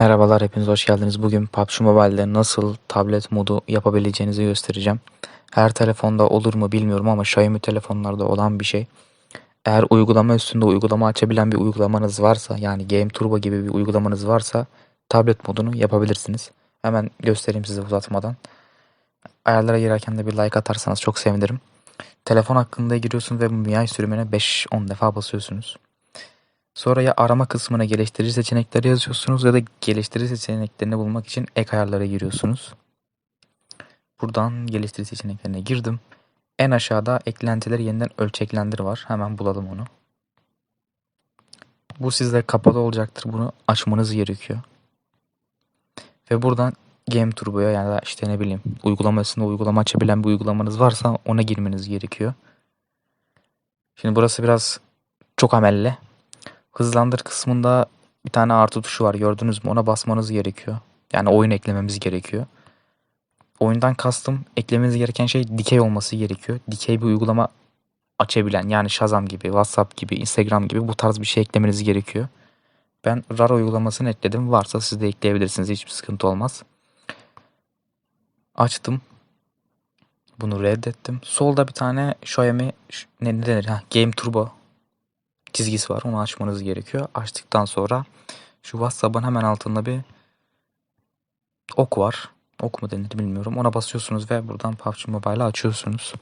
Merhabalar hepiniz hoş geldiniz. Bugün PUBG Mobile'de nasıl tablet modu yapabileceğinizi göstereceğim. Her telefonda olur mu bilmiyorum ama Xiaomi telefonlarda olan bir şey. Eğer uygulama üstünde uygulama açabilen bir uygulamanız varsa yani Game Turbo gibi bir uygulamanız varsa tablet modunu yapabilirsiniz. Hemen göstereyim size uzatmadan. Ayarlara girerken de bir like atarsanız çok sevinirim. Telefon hakkında giriyorsunuz ve MIUI sürümüne 5-10 defa basıyorsunuz. Sonra ya arama kısmına geliştirici seçenekleri yazıyorsunuz ya da geliştirici seçeneklerini bulmak için ek ayarlara giriyorsunuz. Buradan geliştirici seçeneklerine girdim. En aşağıda eklentileri yeniden ölçeklendir var. Hemen bulalım onu. Bu sizde kapalı olacaktır. Bunu açmanız gerekiyor. Ve buradan Game Turbo'ya ya da işte ne bileyim uygulamasında uygulama açabilen bir uygulamanız varsa ona girmeniz gerekiyor. Şimdi burası biraz çok amelli. Hızlandır kısmında bir tane artı tuşu var gördünüz mü? Ona basmanız gerekiyor. Yani oyun eklememiz gerekiyor. Oyundan kastım eklemeniz gereken şey dikey olması gerekiyor. Dikey bir uygulama açabilen yani Shazam gibi, WhatsApp gibi, Instagram gibi bu tarz bir şey eklemeniz gerekiyor. Ben RAR uygulamasını ekledim. Varsa siz de ekleyebilirsiniz. Hiçbir sıkıntı olmaz. Açtım. Bunu reddettim. Solda bir tane Xiaomi ne, ne denir? Ha, Game Turbo çizgisi var. Onu açmanız gerekiyor. Açtıktan sonra şu WhatsApp'ın hemen altında bir ok var. Ok mu denir bilmiyorum. Ona basıyorsunuz ve buradan PUBG Mobile'ı açıyorsunuz.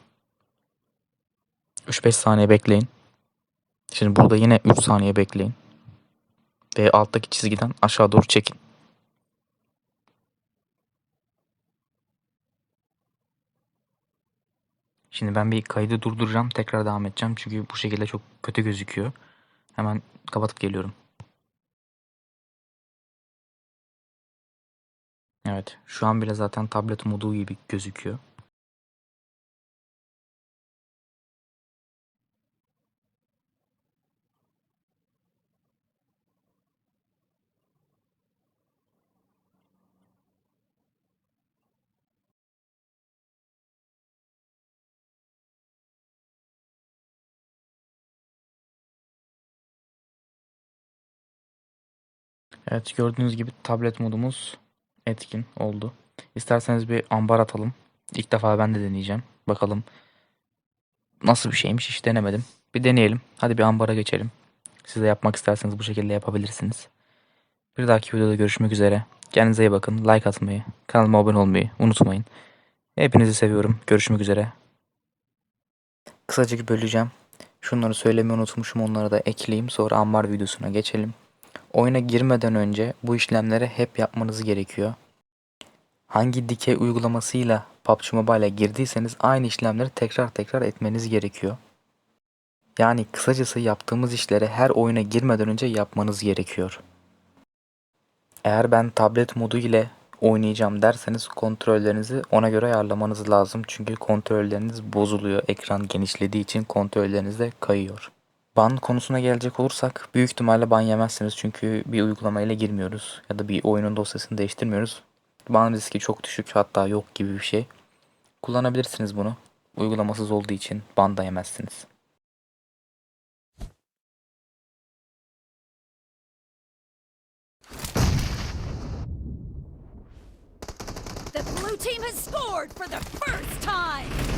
3-5 saniye bekleyin. Şimdi burada yine 3 saniye bekleyin. Ve alttaki çizgiden aşağı doğru çekin. Şimdi ben bir kaydı durduracağım. Tekrar devam edeceğim. Çünkü bu şekilde çok kötü gözüküyor. Hemen kapatıp geliyorum. Evet. Şu an bile zaten tablet modu gibi gözüküyor. Evet gördüğünüz gibi tablet modumuz etkin oldu. İsterseniz bir ambar atalım. İlk defa ben de deneyeceğim. Bakalım nasıl bir şeymiş hiç denemedim. Bir deneyelim. Hadi bir ambara geçelim. Siz de yapmak isterseniz bu şekilde yapabilirsiniz. Bir dahaki videoda görüşmek üzere. Kendinize iyi bakın. Like atmayı, kanalıma abone olmayı unutmayın. Hepinizi seviyorum. Görüşmek üzere. Kısacık böleceğim. Şunları söylemeyi unutmuşum. Onları da ekleyeyim. Sonra ambar videosuna geçelim. Oyuna girmeden önce bu işlemleri hep yapmanız gerekiyor. Hangi dikey uygulamasıyla PUBG Mobile'e girdiyseniz aynı işlemleri tekrar tekrar etmeniz gerekiyor. Yani kısacası yaptığımız işleri her oyuna girmeden önce yapmanız gerekiyor. Eğer ben tablet modu ile oynayacağım derseniz kontrollerinizi ona göre ayarlamanız lazım. Çünkü kontrolleriniz bozuluyor. Ekran genişlediği için kontrolleriniz de kayıyor. Ban konusuna gelecek olursak büyük ihtimalle ban yemezsiniz çünkü bir uygulamayla girmiyoruz ya da bir oyunun dosyasını değiştirmiyoruz. Ban riski çok düşük hatta yok gibi bir şey. Kullanabilirsiniz bunu. Uygulamasız olduğu için ban da yemezsiniz. The blue team has scored for the first time!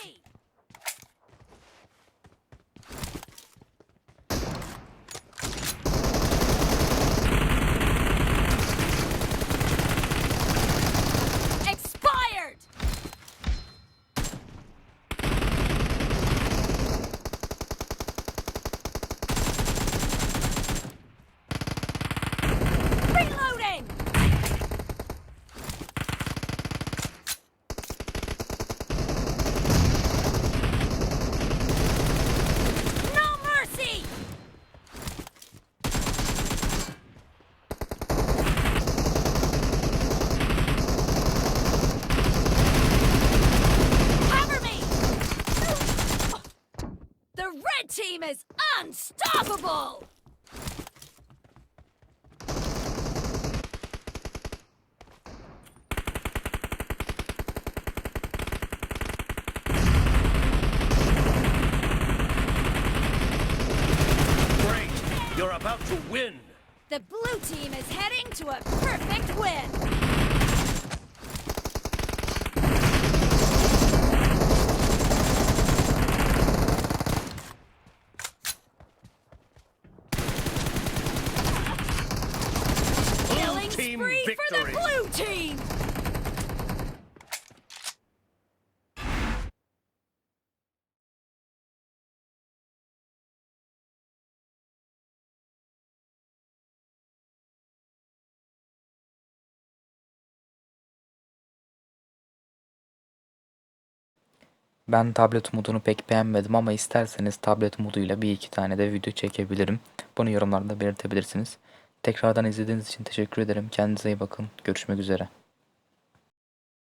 unstoppable! Great! You're about to win! The blue team is heading to a perfect win! Ben tablet modunu pek beğenmedim ama isterseniz tablet moduyla bir iki tane de video çekebilirim. Bunu yorumlarda belirtebilirsiniz. Tekrardan izlediğiniz için teşekkür ederim. Kendinize iyi bakın. Görüşmek üzere.